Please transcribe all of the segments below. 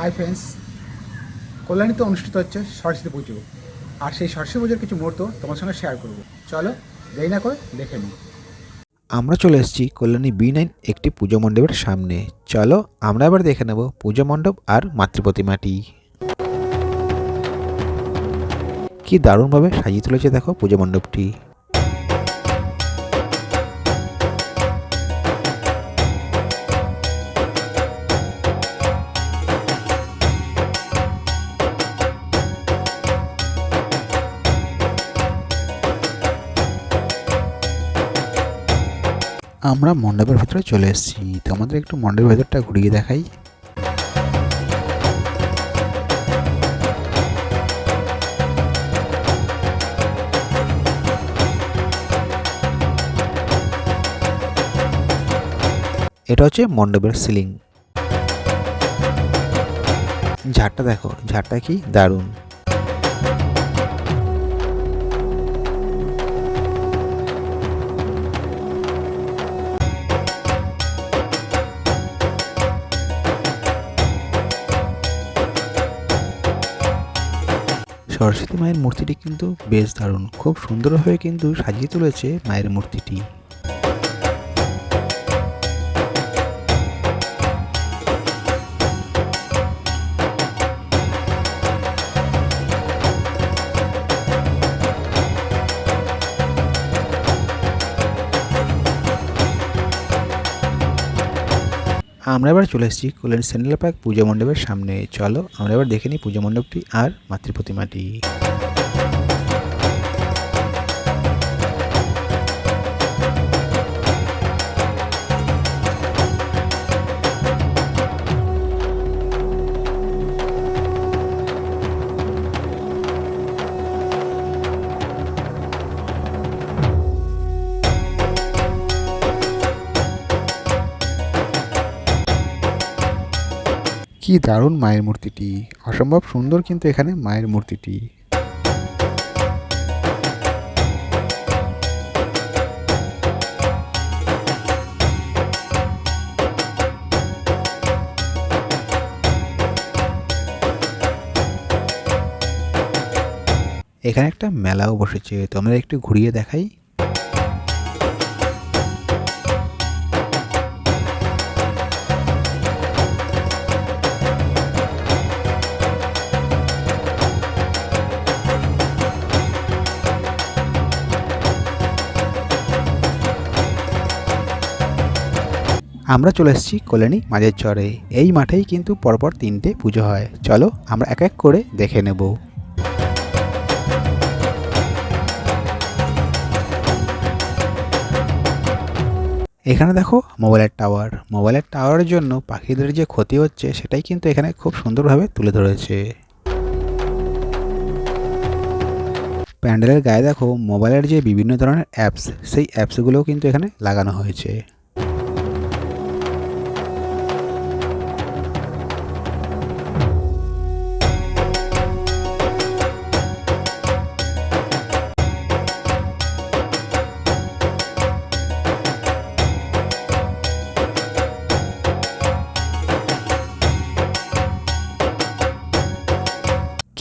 Hi friends কল্যাণীতে অনুষ্ঠিত হচ্ছে সরস্বতী পুজো। আর সেই সরস্বতী পুজোর কিছু মুহূর্ত তোমার সঙ্গে শেয়ার করব। চলো দেরি না করে দেখে নিই। আমরা চলে এসেছি কল্যাণী বি নাইন একটি পুজো মণ্ডপের সামনে। চলো আমরা এবার দেখে নেব পুজো মণ্ডপ আর মাতৃপ্রতিমাটি কি দারুণভাবে সাজিয়ে তুলেছে দেখো পুজো মণ্ডপটি। আমরা মণ্ডপের ভেতরে চলে এসেছি। তোমাদের একটু মণ্ডপের ভেতরটা ঘুরিয়ে দেখাই। এটা হচ্ছে মণ্ডপের সিলিং। ঝাড়টা দেখো, ঝাড়টা কি দারুণ। সরস্বতী মায়ের মূর্তিটি কিন্তু বেশ দারুণ। খুব সুন্দরভাবে কিন্তু সাজিয়ে তুলেছে মায়ের মূর্তিটি। আমরা এবার চলে এসেছি কল্যাণ সেন্ট্রাল পার্ক পুজো মণ্ডপের সামনে। চলো আমরা এবার দেখে নিই পুজো মণ্ডপটি আর মাতৃপ্রতিমাটি। কি দারুণ মায়ের মূর্তিটি। অসম্ভব সুন্দর কিন্তু এখানে মায়ের মূর্তিটি। এখানে একটা মেলাও বসেছে। তোমরা একটু ঘুরিয়ে দেখাই। আমরা চলে এসেছি কল্যাণী মাঝের চরে। এই মাঠেই কিন্তু পরপর তিনটে পুজো হয়। চলো, আমরা এক এক করে দেখে নেব। এখানে দেখো মোবাইলের টাওয়ার। মোবাইলের টাওয়ারের জন্য পাখিদের যে ক্ষতি হচ্ছে, সেটাই কিন্তু এখানে খুব সুন্দরভাবে তুলে ধরেছে। প্যান্ডেলের গায়ে দেখো মোবাইলের যে বিভিন্ন ধরনের অ্যাপস, সেই অ্যাপসগুলোও কিন্তু এখানে লাগানো হয়েছে।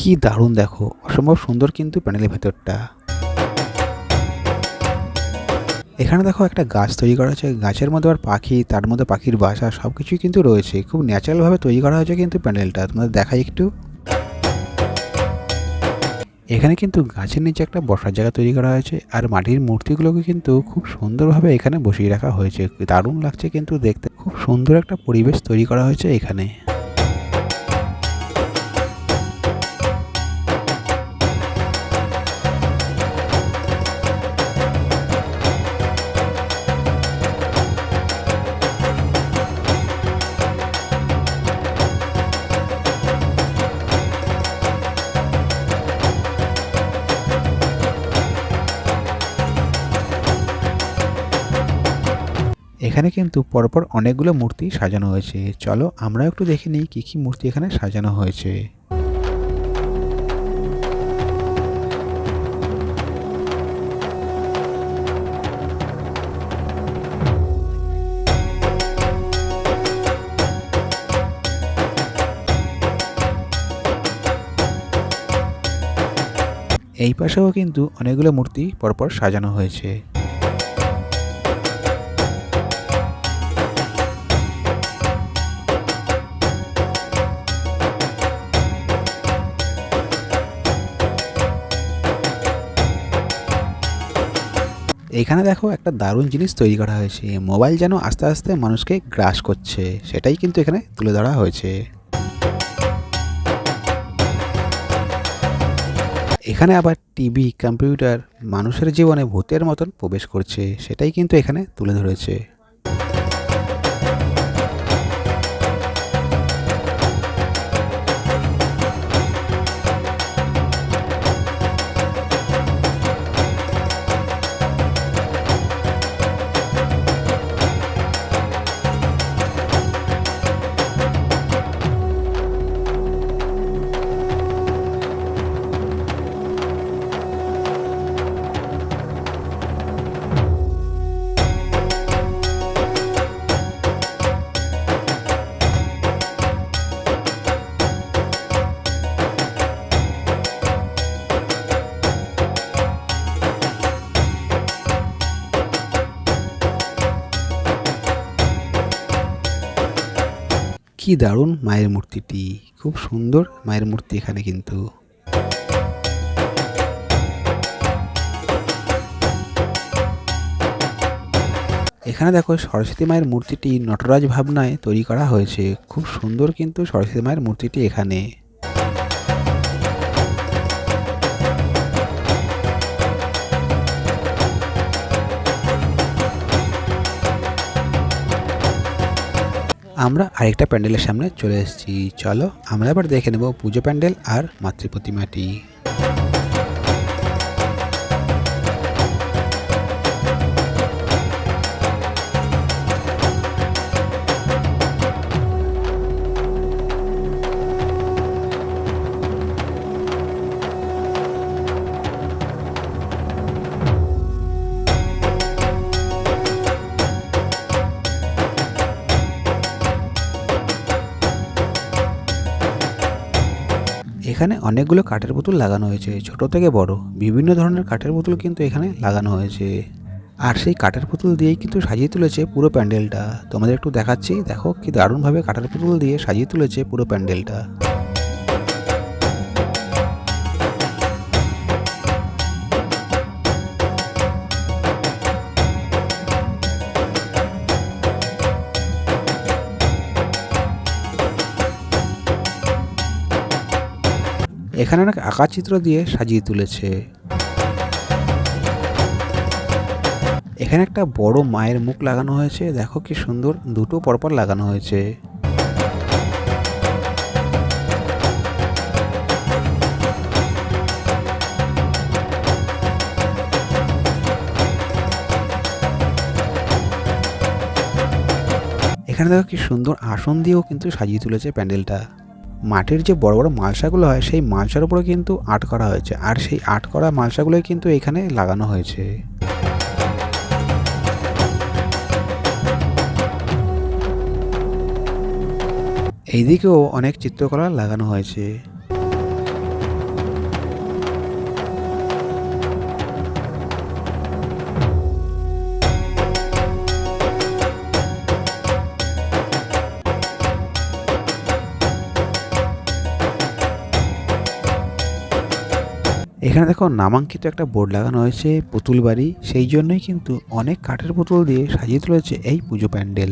কি দারুণ দেখো। অসম্ভব সুন্দর কিন্তু প্যানেলের ভেতরটা। এখানে দেখো একটা গাছ তৈরি করা হয়েছে। গাছের মধ্যে আবার পাখি, তার মধ্যে পাখির বাসা সব কিছুই কিন্তু রয়েছে। খুব ন্যাচারালভাবে তৈরি করা হয়েছে কিন্তু প্যানেলটা। তোমাদের দেখাই একটু। এখানে কিন্তু গাছের নিচে একটা বসার জায়গা তৈরি করা হয়েছে। আর মাটির মূর্তিগুলোকে কিন্তু খুব সুন্দরভাবে এখানে বসিয়ে রাখা হয়েছে। দারুণ লাগছে কিন্তু দেখতে। খুব সুন্দর একটা পরিবেশ তৈরি করা হয়েছে এখানে। এখানে কিন্তু পরপর অনেকগুলো মূর্তি সাজানো হয়েছে। চলো আমরা একটু দেখে নিই কী কী মূর্তি এখানে সাজানো হয়েছে। এই পাশেও কিন্তু অনেকগুলো মূর্তি পরপর সাজানো হয়েছে। এখানে দেখো একটা দারুণ জিনিস তৈরি করা হয়েছে। মোবাইল যেন আস্তে আস্তে মানুষকে গ্রাস করছে, সেটাই কিন্তু এখানে তুলে ধরা হয়েছে। এখানে আবার টিভি, কম্পিউটার মানুষের জীবনে ভূতের মতন প্রবেশ করছে, সেটাই কিন্তু এখানে তুলে ধরেছে। কি দারুণ মায়ের মূর্তিটি। খুব সুন্দর মায়ের মূর্তি এখানে কিন্তু। এখানে দেখো সরস্বতী মায়ের মূর্তিটি নটরাজ ভাবনায় তৈরি করা হয়েছে। খুব সুন্দর কিন্তু সরস্বতী মায়ের মূর্তিটি এখানে। আমরা আরেকটা প্যান্ডেলের সামনে চলে এসেছি। চলো আমরা এবার দেখে নেব পুজো প্যান্ডেল আর মাতৃ প্রতিমাটি এখানে অনেকগুলো কাঠের বোতল লাগানো হয়েছে, ছোট থেকে বড়। বিভিন্ন ধরনের কাঠের বোতল কিন্তু এখানে লাগানো হয়েছে। আর সেই কাঠের পুতুল দিয়েই কিন্তু সাজিয়ে তুলেছে পুরো প্যান্ডেলটা। তোমাদের একটু দেখাচ্ছি, দেখো কি দারুণভাবে কাঠের পুতুল দিয়ে সাজিয়ে তুলেছে পুরো প্যান্ডেলটা। এখানে অনেক আঁকা চিত্র দিয়ে সাজিয়ে তুলেছে। এখানে একটা বড় মায়ের মুখ লাগানো হয়েছে। দেখো কি সুন্দর, দুটো পরপর লাগানো হয়েছে। এখানে দেখো কি সুন্দর আসন দিয়েও কিন্তু সাজিয়ে তুলেছে প্যান্ডেলটা। মাটির যে বড় বড় মালসাগুলো হয়, সেই মালসার উপরে কিন্তু আর্ট করা হয়েছে। আর সেই আর্ট করা মালসাগুলোই কিন্তু এখানে লাগানো হয়েছে। এইদিকেও অনেক চিত্রকলা লাগানো হয়েছে। এখানে দেখো নামাঙ্কিত একটা বোর্ড লাগানো হয়েছে পুতুল বাড়ি। সেই জন্যই কিন্তু অনেক কাঠের পুতুল দিয়ে সাজিয়ে তুলেছে এই পুজো প্যান্ডেল।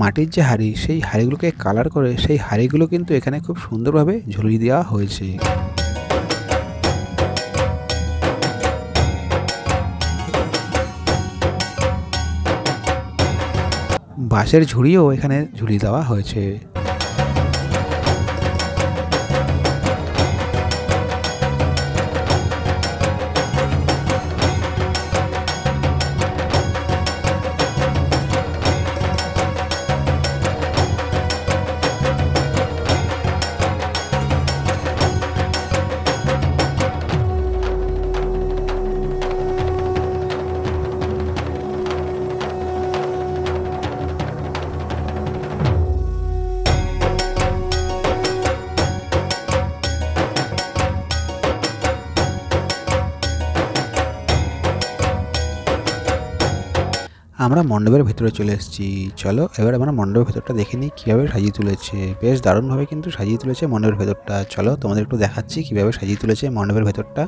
মাটির যে হাড়ি, সেই হাড়িগুলোকে কালার করে সেই হাড়িগুলো কিন্তু এখানে খুব সুন্দরভাবে ঝুলিয়ে দেওয়া হয়েছে। বাঁশের ঝুড়িও এখানে ঝুলিয়ে দেওয়া হয়েছে। আমরা মণ্ডপের ভেতরে চলে এসেছি। চলো, এবার আমরা মণ্ডপের ভেতরটা দেখে নিই কীভাবে সাজিয়ে তুলেছে। বেশ দারুণভাবে কিন্তু সাজিয়ে তুলেছে মণ্ডপের ভেতরটা। চলো তোমাদের একটু দেখাচ্ছি কীভাবে সাজিয়ে তুলেছে মণ্ডপের ভেতরটা।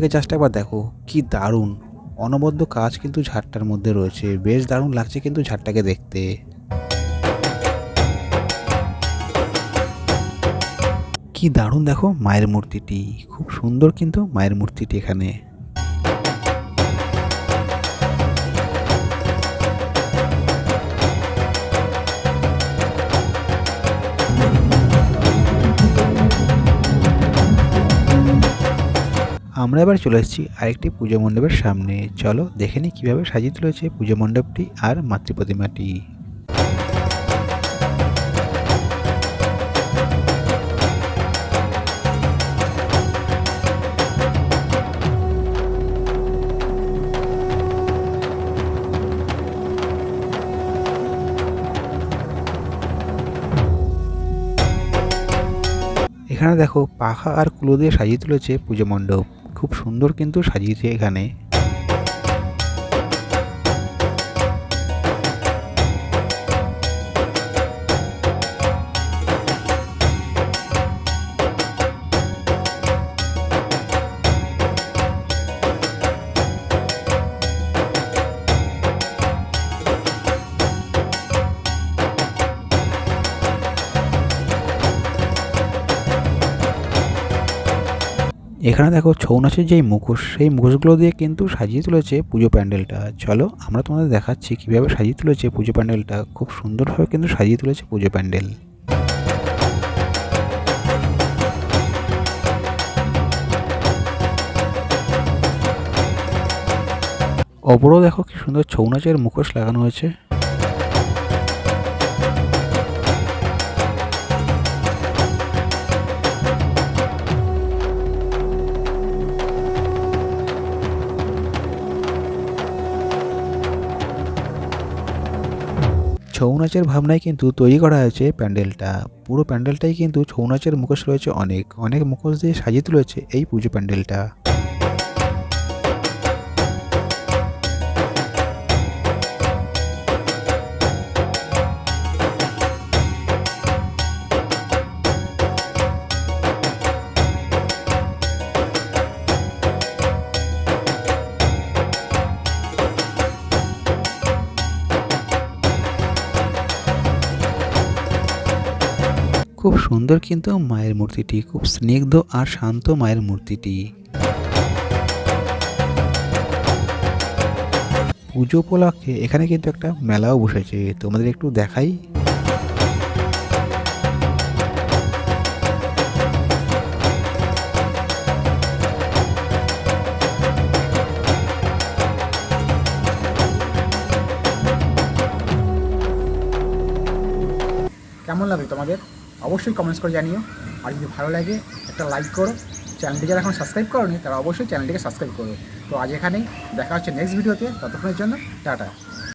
ঝাড়টাকে জাস্ট একবার দেখো। কি দারুণ। অনবদ্য কাজ কিন্তু ঝাড়টার মধ্যে রয়েছে। বেশ দারুণ লাগছে কিন্তু ঝাড়টাকে দেখতে। কি দারুণ দেখো মায়ের মূর্তিটি। খুব সুন্দর কিন্তু মায়ের মূর্তিটি এখানে। আমরা এবার চলে এসেছি আরেকটি পুজো মণ্ডপের সামনে। চলো দেখে নিই কীভাবে সাজিয়ে তুলেছে পুজো মণ্ডপটি আর মাতৃ প্রতিমাটি এখানে দেখো পাখা আর কুলো দিয়ে সাজিয়ে তুলেছে পুজো মণ্ডপ। খুব সুন্দর কিন্তু সাজিয়েছে এখানে। এখানে দেখো ছৌ নাচের যেই মুখোশ, সেই মুখোশগুলো দিয়ে কিন্তু সাজিয়ে তুলেছে পুজো প্যান্ডেলটা। চলো, আমরা তোমাদের দেখাচ্ছি কীভাবে সাজিয়ে তুলেছে পুজো প্যান্ডেলটা। খুব সুন্দরভাবে কিন্তু সাজিয়ে তুলেছে পুজো প্যান্ডেল। অপরও দেখো কি সুন্দর ছৌ নাচের মুখোশ লাগানো হয়েছে। ছৌ নাচের ভাবনায় কিন্তু তৈরি করা হয়েছে প্যান্ডেলটা। পুরো প্যান্ডেলটাই কিন্তু ছৌ নাচের মুখোশ রয়েছে অনেক। অনেক মুখোশ দিয়ে সাজিয়ে তুলেছে এই পুজো প্যান্ডেলটা। খুব সুন্দর কিন্তু মায়ের মূর্তিটি, খুব স্নিগ্ধ আর শান্ত মায়ের মূর্তিটি। পুজো উপলক্ষে এখানে কিন্তু একটা মেলাও বসেছে, তোমাদের একটু দেখাই। কেমন লাগে তোমাদের? অবশ্যই কমেন্টস করে জানিও। আর যদি ভালো লাগে, একটা লাইক করো। চ্যানেলটি যারা এখন সাবস্ক্রাইব করোনি, তারা অবশ্যই চ্যানেলটিকে সাবস্ক্রাইব করো। তো আজ এখানেই, দেখা হচ্ছে নেক্সট ভিডিওতে ততক্ষণের জন্য, টাটা।